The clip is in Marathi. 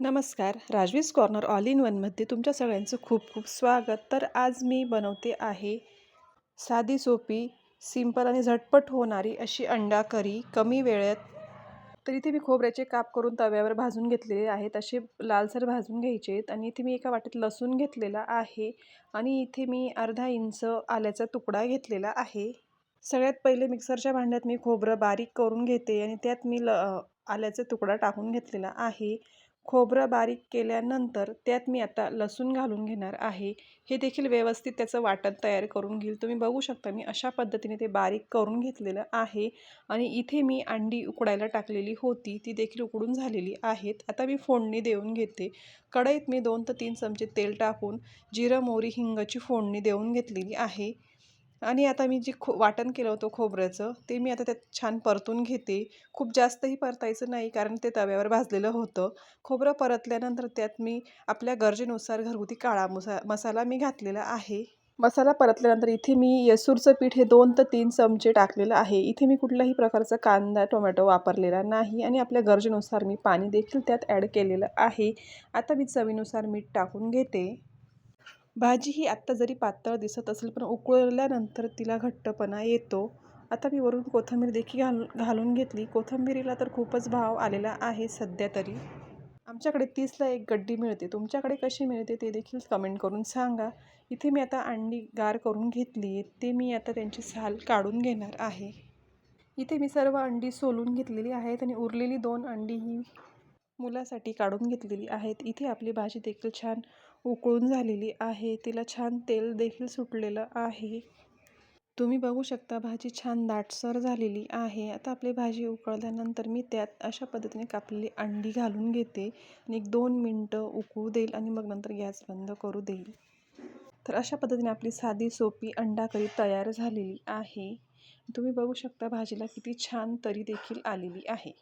नमस्कार. राजवीस कॉर्नर ऑल इन वनमध्ये तुमच्या सगळ्यांचं खूप खूप स्वागत. तर आज मी बनवते आहे साधी सोपी सिंपल आणि झटपट होणारी अशी अंडा करी. कमी वेळेत तर इथे मी खोबऱ्याचे काप करून तव्यावर भाजून घेतलेले आहेत. असे लालसर भाजून घ्यायचे आहेत आणि इथे मी एका वाटीत लसूण घेतलेला आहे आणि इथे मी अर्धा इंच आल्याचा तुकडा घेतलेला आहे. सगळ्यात पहिले मिक्सरच्या भांड्यात मी खोबरं बारीक करून घेते आणि त्यात मी ल आल्याचा तुकडा टाकून घेतलेला आहे. खोबरं बारीक केल्यानंतर त्यात मी आता लसूण घालून घेणार आहे. हे देखील व्यवस्थित त्याचं वाटण तयार करून घेईल. तुम्ही बघू शकता मी अशा पद्धतीने ते बारीक करून घेतलेलं आहे. आणि इथे मी अंडी उकडायला टाकलेली होती ती देखील उकडून झालेली आहेत. आता मी फोडणी देऊन घेते. कढईत मी दोन ते तीन चमचे तेल टाकून जिरं मोहरी हिंगाची फोडणी देऊन घेतलेली आहे. आणि आता मी जे खो वाटण केलं होतं खोबऱ्याचं ते मी आता त्यात छान परतून घेते. खूप जास्तही परतायचं नाही कारण ते तव्यावर भाजलेलं होतं. खोबरं परतल्यानंतर त्यात मी आपल्या गरजेनुसार घरगुती काळा मुसा मसाला मी घातलेला आहे. मसाला परतल्यानंतर इथे मी येसूरचं पीठ हे दोन ते तीन चमचे टाकलेलं आहे. इथे मी कुठल्याही प्रकारचा कांदा टोमॅटो वापरलेला नाही आणि आपल्या गरजेनुसार मी पाणी देखील त्यात ॲड केलेलं आहे. आता मी चवीनुसार मीठ टाकून घेते. भाजी ही आत्ता जरी पातळ दिसत असेल पण उकळल्यानंतर तिला घट्टपणा येतो. आता मी वरून कोथिंबीर देखील घाल घालून घेतली. कोथिंबीरीला तर खूपच भाव आलेला आहे सध्या तरी. आमच्याकडे तीसला एक गड्डी मिळते. तुमच्याकडे कशी मिळते ते देखील कमेंट करून सांगा. इथे मी आता अंडी गार करून घेतली आहे. ते मी आता त्यांची साल काढून घेणार आहे. इथे मी सर्व अंडी सोलून घेतलेली आहेत आणि उरलेली दोन अंडी ही मुलासाठी काढून घेतलेली आहेत. इथे आपली भाजी देखील छान उकळून झालेली आहे. तिला छान तेल देखील सुटलेलं आहे. तुम्ही बघू शकता भाजी छान दाटसर झालेली आहे. आता आपली भाजी उकळल्यानंतर मी त्यात अशा पद्धतीने कापलेली अंडी घालून घेते आणि एक दोन मिनटं उकळू देईल आणि मग नंतर गॅस बंद करू देईल. तर अशा पद्धतीने आपली साधी सोपी अंडा करी तयार झालेली आहे. तुम्ही बघू शकता भाजीला किती छान तरी देखील आलेली आहे.